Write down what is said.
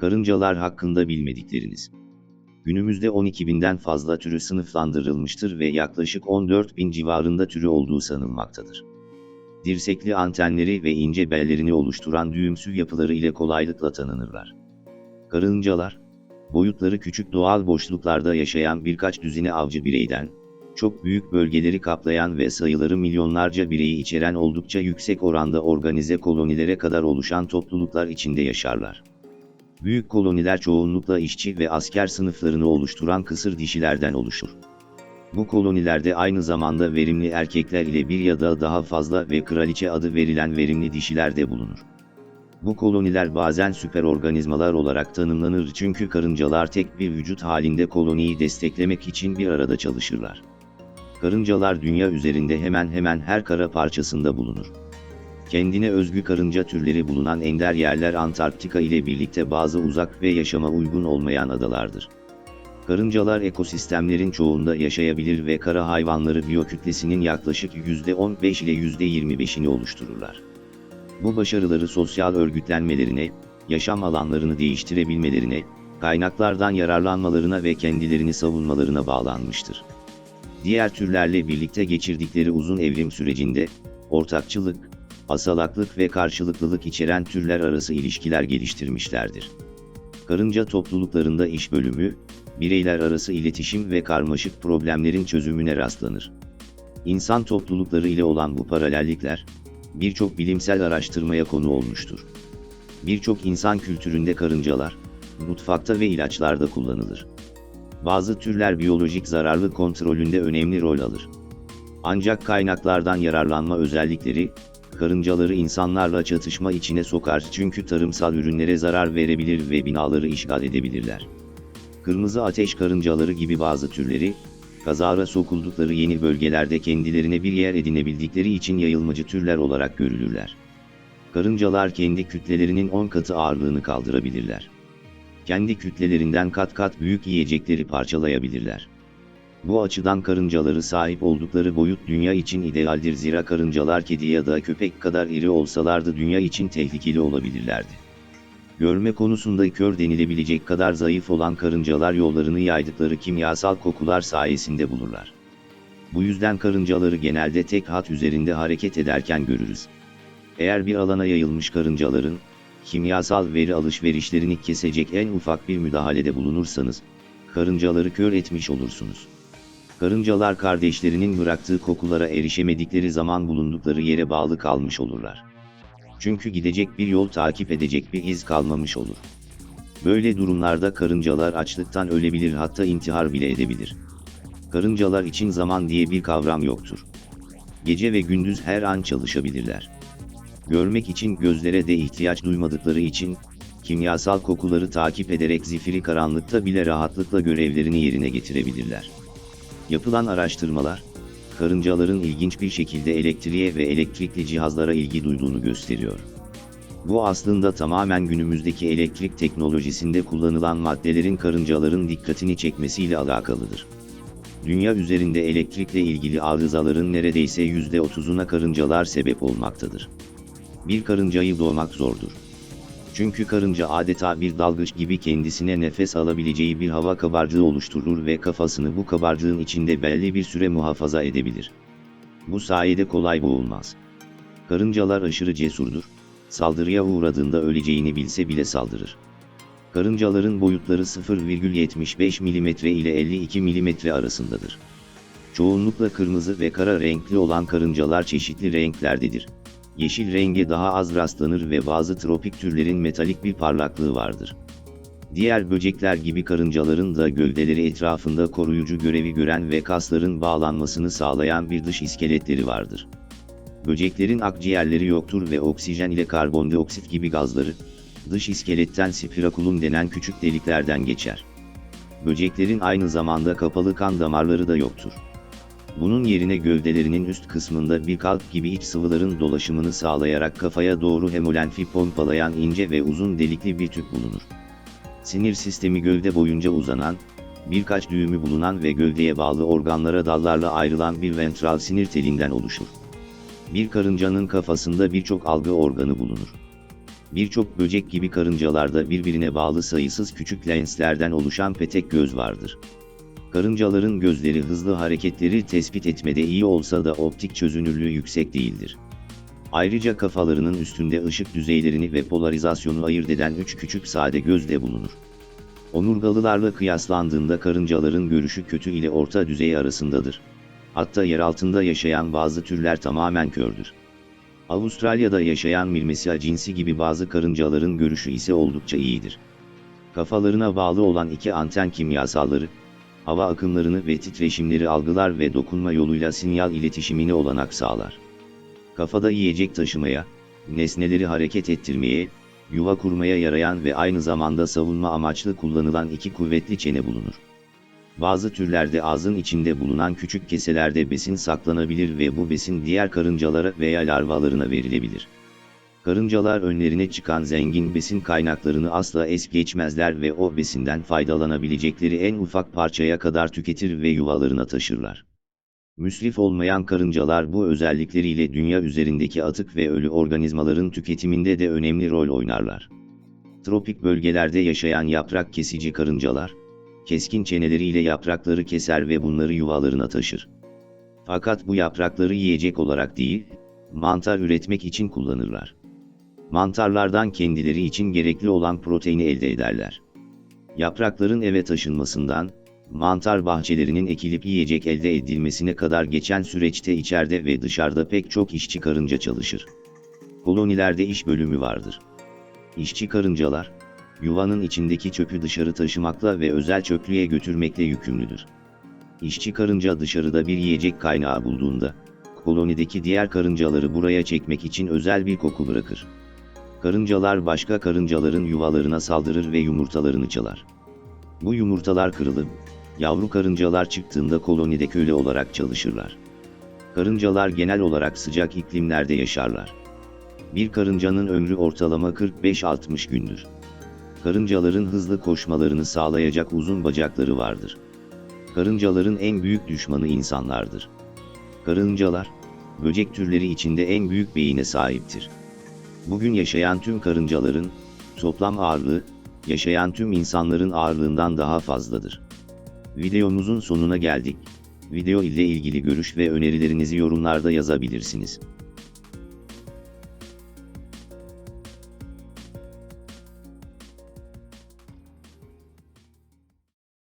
Karıncalar hakkında bilmedikleriniz. Günümüzde 12 binden fazla türü sınıflandırılmıştır ve yaklaşık 14 bin civarında türü olduğu sanılmaktadır. Dirsekli antenleri ve ince bellerini oluşturan düğümsü yapıları ile kolaylıkla tanınırlar. Karıncalar, boyutları küçük doğal boşluklarda yaşayan birkaç düzine avcı bireyden, çok büyük bölgeleri kaplayan ve sayıları milyonlarca bireyi içeren oldukça yüksek oranda organize kolonilere kadar oluşan topluluklar içinde yaşarlar. Büyük koloniler çoğunlukla işçi ve asker sınıflarını oluşturan kısır dişilerden oluşur. Bu kolonilerde aynı zamanda verimli erkekler ile bir ya da daha fazla ve kraliçe adı verilen verimli dişiler de bulunur. Bu koloniler bazen süperorganizmalar olarak tanımlanır çünkü karıncalar tek bir vücut halinde koloniyi desteklemek için bir arada çalışırlar. Karıncalar dünya üzerinde hemen hemen her kara parçasında bulunur. Kendine özgü karınca türleri bulunan ender yerler Antarktika ile birlikte bazı uzak ve yaşama uygun olmayan adalardır. Karıncalar ekosistemlerin çoğunda yaşayabilir ve kara hayvanları biyokütlesinin yaklaşık %15 ile %25'ini oluştururlar. Bu başarıları sosyal örgütlenmelerine, yaşam alanlarını değiştirebilmelerine, kaynaklardan yararlanmalarına ve kendilerini savunmalarına bağlanmıştır. Diğer türlerle birlikte geçirdikleri uzun evrim sürecinde, ortakçılık, asalaklık ve karşılıklılık içeren türler arası ilişkiler geliştirmişlerdir. Karınca topluluklarında iş bölümü, bireyler arası iletişim ve karmaşık problemlerin çözümüne rastlanır. İnsan toplulukları ile olan bu paralellikler, birçok bilimsel araştırmaya konu olmuştur. Birçok insan kültüründe karıncalar, mutfakta ve ilaçlarda kullanılır. Bazı türler biyolojik zararlı kontrolünde önemli rol alır. Ancak kaynaklardan yararlanma özellikleri, karıncaları insanlarla çatışma içine sokar çünkü tarımsal ürünlere zarar verebilir ve binaları işgal edebilirler. Kırmızı ateş karıncaları gibi bazı türleri, kazara sokuldukları yeni bölgelerde kendilerine bir yer edinebildikleri için yayılmacı türler olarak görülürler. Karıncalar kendi kütlelerinin 10 katı ağırlığını kaldırabilirler. Kendi kütlelerinden kat kat büyük yiyecekleri parçalayabilirler. Bu açıdan karıncaları sahip oldukları boyut dünya için idealdir zira karıncalar kedi ya da köpek kadar iri olsalardı dünya için tehlikeli olabilirlerdi. Görme konusunda kör denilebilecek kadar zayıf olan karıncalar yollarını yaydıkları kimyasal kokular sayesinde bulurlar. Bu yüzden karıncaları genelde tek hat üzerinde hareket ederken görürüz. Eğer bir alana yayılmış karıncaların, kimyasal veri alışverişlerini kesecek en ufak bir müdahalede bulunursanız, karıncaları kör etmiş olursunuz. Karıncalar kardeşlerinin bıraktığı kokulara erişemedikleri zaman bulundukları yere bağlı kalmış olurlar. Çünkü gidecek bir yol takip edecek bir iz kalmamış olur. Böyle durumlarda karıncalar açlıktan ölebilir hatta intihar bile edebilir. Karıncalar için zaman diye bir kavram yoktur. Gece ve gündüz her an çalışabilirler. Görmek için gözlere de ihtiyaç duymadıkları için, kimyasal kokuları takip ederek zifiri karanlıkta bile rahatlıkla görevlerini yerine getirebilirler. Yapılan araştırmalar, karıncaların ilginç bir şekilde elektriğe ve elektrikli cihazlara ilgi duyduğunu gösteriyor. Bu aslında tamamen günümüzdeki elektrik teknolojisinde kullanılan maddelerin karıncaların dikkatini çekmesiyle alakalıdır. Dünya üzerinde elektrikle ilgili arızaların neredeyse %30'una karıncalar sebep olmaktadır. Bir karıncayı doğmak zordur. Çünkü karınca adeta bir dalgıç gibi kendisine nefes alabileceği bir hava kabarcığı oluşturur ve kafasını bu kabarcığın içinde belli bir süre muhafaza edebilir. Bu sayede kolay boğulmaz. Karıncalar aşırı cesurdur, saldırıya uğradığında öleceğini bilse bile saldırır. Karıncaların boyutları 0,75 mm ile 52 mm arasındadır. Çoğunlukla kırmızı ve kara renkli olan karıncalar çeşitli renklerdedir yeşil renge daha az rastlanır ve bazı tropik türlerin metalik bir parlaklığı vardır. Diğer böcekler gibi karıncaların da gövdeleri etrafında koruyucu görevi gören ve kasların bağlanmasını sağlayan bir dış iskeletleri vardır. Böceklerin akciğerleri yoktur ve oksijen ile karbondioksit gibi gazları, dış iskeletten spirakulum denen küçük deliklerden geçer. Böceklerin aynı zamanda kapalı kan damarları da yoktur. Bunun yerine gövdelerinin üst kısmında bir kalp gibi iç sıvıların dolaşımını sağlayarak kafaya doğru hemolenfi pompalayan ince ve uzun delikli bir tüp bulunur. Sinir sistemi gövde boyunca uzanan, birkaç düğümü bulunan ve gövdeye bağlı organlara dallarla ayrılan bir ventral sinir telinden oluşur. Bir karıncanın kafasında birçok algı organı bulunur. Birçok böcek gibi karıncalarda birbirine bağlı sayısız küçük lenslerden oluşan petek göz vardır. Karıncaların gözleri hızlı hareketleri tespit etmede iyi olsa da optik çözünürlüğü yüksek değildir. Ayrıca kafalarının üstünde ışık düzeylerini ve polarizasyonu ayırt eden üç küçük sade göz de bulunur. Onurgalılarla kıyaslandığında karıncaların görüşü kötü ile orta düzey arasındadır. Hatta yer altında yaşayan bazı türler tamamen kördür. Avustralya'da yaşayan Mirmesia cinsi gibi bazı karıncaların görüşü ise oldukça iyidir. Kafalarına bağlı olan iki anten kimyasalları, hava akımlarını ve titreşimleri algılar ve dokunma yoluyla sinyal iletişimini olanak sağlar. Kafada yiyecek taşımaya, nesneleri hareket ettirmeye, yuva kurmaya yarayan ve aynı zamanda savunma amaçlı kullanılan iki kuvvetli çene bulunur. Bazı türlerde ağzın içinde bulunan küçük keselerde besin saklanabilir ve bu besin diğer karıncalara veya larvalarına verilebilir. Karıncalar önlerine çıkan zengin besin kaynaklarını asla es geçmezler ve o besinden faydalanabilecekleri en ufak parçaya kadar tüketir ve yuvalarına taşırlar. Müsrif olmayan karıncalar bu özellikleriyle dünya üzerindeki atık ve ölü organizmaların tüketiminde de önemli rol oynarlar. Tropik bölgelerde yaşayan yaprak kesici karıncalar, keskin çeneleriyle yaprakları keser ve bunları yuvalarına taşır. Fakat bu yaprakları yiyecek olarak değil, mantar üretmek için kullanırlar. Mantarlardan kendileri için gerekli olan proteini elde ederler. Yaprakların eve taşınmasından, mantar bahçelerinin ekilip yiyecek elde edilmesine kadar geçen süreçte içeride ve dışarıda pek çok işçi karınca çalışır. Kolonilerde iş bölümü vardır. İşçi karıncalar, yuvanın içindeki çöpü dışarı taşımakla ve özel çöplüğe götürmekle yükümlüdür. İşçi karınca dışarıda bir yiyecek kaynağı bulduğunda, kolonideki diğer karıncaları buraya çekmek için özel bir koku bırakır. Karıncalar başka karıncaların yuvalarına saldırır ve yumurtalarını çalar. Bu yumurtalar kırılıp, yavru karıncalar çıktığında kolonide köle olarak çalışırlar. Karıncalar genel olarak sıcak iklimlerde yaşarlar. Bir karıncanın ömrü ortalama 45-60 gündür. Karıncaların hızlı koşmalarını sağlayacak uzun bacakları vardır. Karıncaların en büyük düşmanı insanlardır. Karıncalar, böcek türleri içinde en büyük beyine sahiptir. Bugün yaşayan tüm karıncaların, toplam ağırlığı, yaşayan tüm insanların ağırlığından daha fazladır. Videomuzun sonuna geldik. Video ile ilgili görüş ve önerilerinizi yorumlarda yazabilirsiniz.